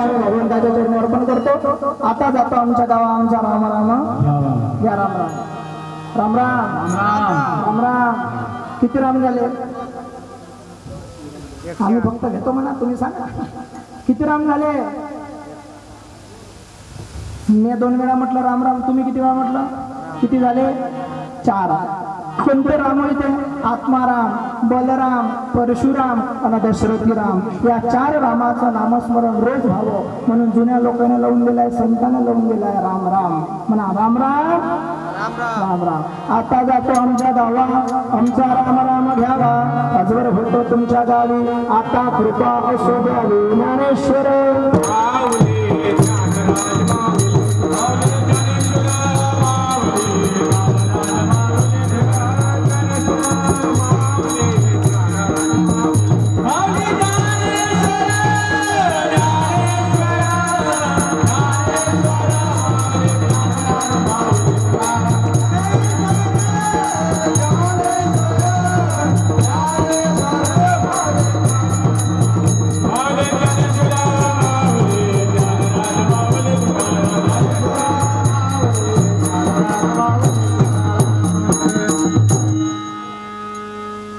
सोडतो आता जातो आमच्या गावा आमचा राम राम. या राम राम. राम राम. राम राम. किती राम झाले? आम्ही फक्त घेतो म्हणा तुम्ही सांगा. किती राम झाले? मी दोन वेळा म्हटलं राम राम तुम्ही किती वेळा म्हटलं? किती झाले? चार. कोणते राम होते आत्माराम बलराम परशुराम आणि दशरथी राम या चार रामाचं नामस्मरण रोज व्हावं. म्हणून जुन्या लोकांनी लावून दिलाय संतांना लावून दिलाय राम राम. म्हणा राम राम. राम राम. आता जातो आमच्या गावा. आमचा राम राम घ्यावा. अजवर होतो तुमच्या गावी. आता कृपा असो द्यावी ज्ञानेश्वर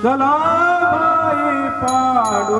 चला भाई पाडू